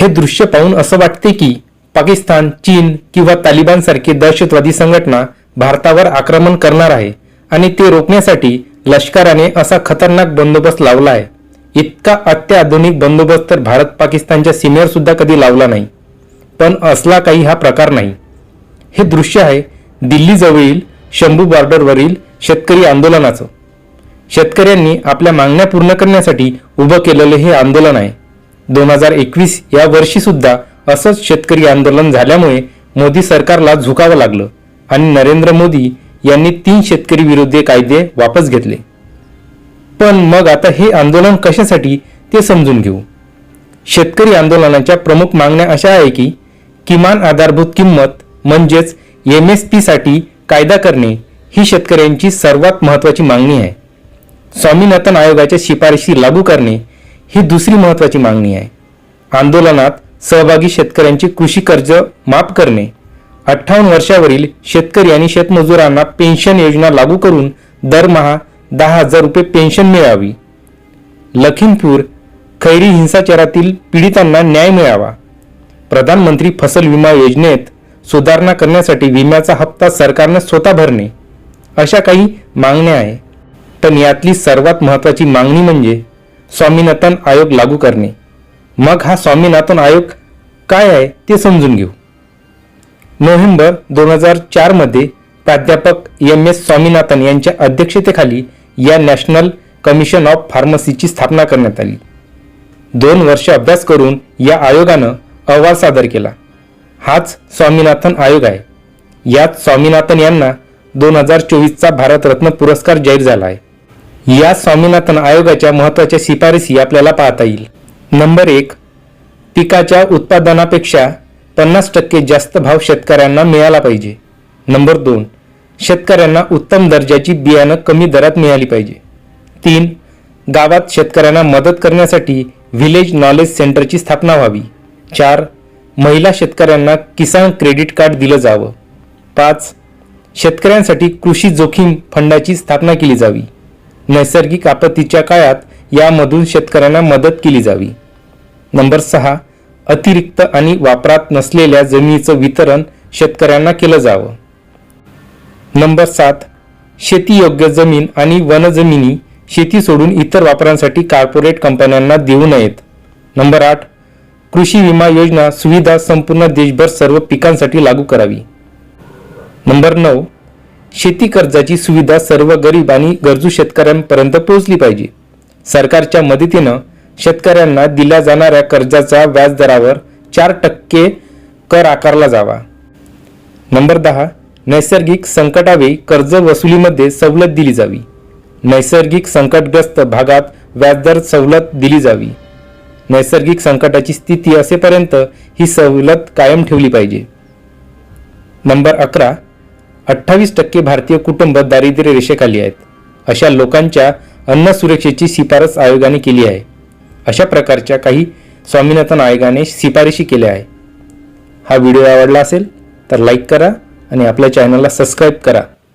हे दृश्य पाहून असं वाटते की पाकिस्तान चीन किंवा तालिबानसारखी दहशतवादी संघटना भारतावर आक्रमण करणार आहे आणि ते रोखण्यासाठी लष्कराने असा खतरनाक बंदोबस्त लावला आहे. इतका अत्याधुनिक बंदोबस्त तर भारत पाकिस्तानच्या सीमेवर सुद्धा कधी लावला नाही. पण असला काही हा प्रकार नाही. हे दृश्य आहे दिल्लीजवळील शंभू बॉर्डरवरील शेतकरी आंदोलनाचं. शेतकऱ्यांनी आपल्या मागण्या पूर्ण करण्यासाठी उभं केलेलं हे आंदोलन आहे. दोन हजार एकवीस या वर्षी सुद्धा असंच शेतकरी आंदोलन झाल्यामुळे मोदी सरकारला झुकावं लागलं आणि नरेंद्र मोदी यांनी तीन शेतकरी विरोधी कायदे वापस घेतले. पण मग आता हे आंदोलन कशासाठी ते समजून घेऊ. शेतकरी आंदोलनाच्या प्रमुख मागण्या अशा आहे की किमान आधारभूत किंमत म्हणजेच एम एससाठी कायदा करणे ही शेतकऱ्यांची सर्वात महत्त्वाची मागणी आहे. स्वामीनाथन आयोगाच्या शिफारशी लागू करणे ही दुसरी महत्त्वाची मागणी आहे. आंदोलनात सहभागी शेतकऱ्यांचे कृषी कर्ज माफ करणे. अठ्ठावन्न वर्षावरील शेतकरी आणि शेतमजुरांना पेन्शन योजना लागू करून दरमहा दहा हजार रुपये पेन्शन मिळावी. लखीमपूर खैरी हिंसाचारातील पीडितांना न्याय मिळावा. प्रधानमंत्री फसल विमा योजनेत सुधारणा करण्यासाठी विम्याचा हप्ता सरकारने स्वतः भरणे. अशा काही मागण्या आहे. पण यातली सर्वात महत्त्वाची मागणी म्हणजे स्वामीनाथन आयोग लागू करणे. मग हा स्वामीनाथन आयोग काय आहे ते समजून घेऊ. नोव्हेंबर दोन हजार चारमध्ये प्राध्यापक एम एस स्वामीनाथन यांच्या अध्यक्षतेखाली या नॅशनल कमिशन ऑफ फार्मसीची स्थापना करण्यात आली. दोन वर्ष अभ्यास करून या आयोगानं अहवाल सादर केला. हाच स्वामीनाथन आयोग आहे. यात स्वामीनाथन यांना दोन हजार चोवीसचा भारतरत्न पुरस्कार जाहीर झाला आहे. या स्वामीनाथन आयोगाच्या महत्त्वाच्या शिफारसी आपल्याला पाहता येईल. नंबर एक पिकाच्या उत्पादनापेक्षा पन्नास टक्के जास्त भाव शेतकऱ्यांना मिळाला पाहिजे. नंबर दोन शेतकऱ्यांना उत्तम दर्जाची बियाणं कमी दरात मिळाली पाहिजे. तीन गावात शेतकऱ्यांना मदत करण्यासाठी व्हिलेज नॉलेज सेंटरची स्थापना व्हावी. चार महिला शेतकऱ्यांना किसान क्रेडिट कार्ड दिलं जावं. पाच शेतकऱ्यांसाठी कृषी जोखीम फंडाची स्थापना केली जावी. नैसर्गिक आपत्तीच्या काळात यामधून शेतकऱ्यांना मदत केली जावी. नंबर सहा अतिरिक्त आणि वापरात नसलेल्या जमिनीचं वितरण शेतकऱ्यांना केलं जावं. नंबर सात शेतीयोग्य जमीन आणि वनजमिनी शेती सोडून इतर वापरांसाठी कॉर्पोरेट कंपन्यांना देऊ नयेत. नंबर आठ कृषी विमा योजना सुविधा संपूर्ण देशभर सर्व पिकांसाठी लागू करावी. नंबर नऊ शेती कर्जाची सुविधा सर्व गरीब आणि गरजू शेतकऱ्यांपर्यंत पोहोचली पाहिजे. सरकारच्या मदतीनं शेतकऱ्यांना दिल्या जाणाऱ्या कर्जाचा व्याजदरावर चार टक्के कर आकारला जावा. नंबर दहा नैसर्गिक संकटावेळी कर्ज वसुलीमध्ये सवलत दिली जावी. नैसर्गिक संकटग्रस्त भागात व्याजदर सवलत दिली जावी. नैसर्गिक संकटाची स्थिती असेपर्यंत ही सवलत कायम ठेवली पाहिजे. नंबर अकरा अठ्ठावीस टक्के भारतीय कुटुंब दारिद्र्य रेषेखाली आहेत. अशा लोकांच्या अन्न सुरक्षेची शिफारस आयोगाने केली आहे. अशा प्रकारच्या काही स्वामीनाथन आयोगाने शिफारशी केल्या आहे हा व्हिडिओ आवडला असेल तर लाईक करा आणि आपल्या चॅनलला सबस्क्राईब करा.